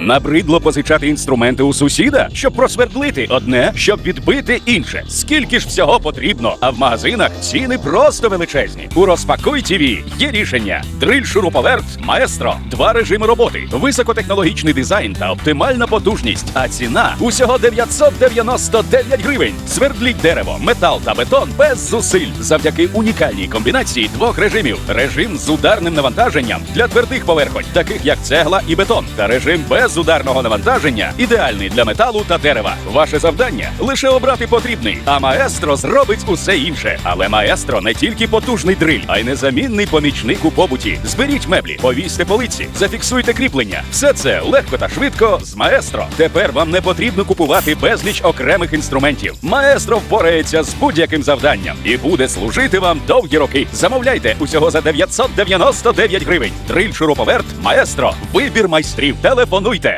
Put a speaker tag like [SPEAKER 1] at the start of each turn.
[SPEAKER 1] Набридло позичати інструменти у сусіда, щоб просвердлити одне, щоб відбити інше. Скільки ж всього потрібно? А в магазинах ціни просто величезні. У розпакуй ТВ є рішення: дриль шуруповерт маестро, два режими роботи, високотехнологічний дизайн та оптимальна потужність. А ціна усього 999 гривень. Свердліть дерево, метал та бетон без зусиль завдяки унікальній комбінації двох режимів: режим з ударним навантаженням для твердих поверхонь, таких як цегла і бетон, та режим без ударного навантаження, ідеальний для металу та дерева. Ваше завдання лише обрати потрібний, а маестро зробить усе інше. Але маестро не тільки потужний дриль, а й незамінний помічник у побуті. Зберіть меблі, повісьте полиці, зафіксуйте кріплення. Все це легко та швидко з маестро. Тепер вам не потрібно купувати безліч окремих інструментів. Маестро впорається з будь-яким завданням і буде служити вам довгі роки. Замовляйте усього за 999 гривень. Дриль шуруповерт маестро. Вибір майстрів. Телефонуйте.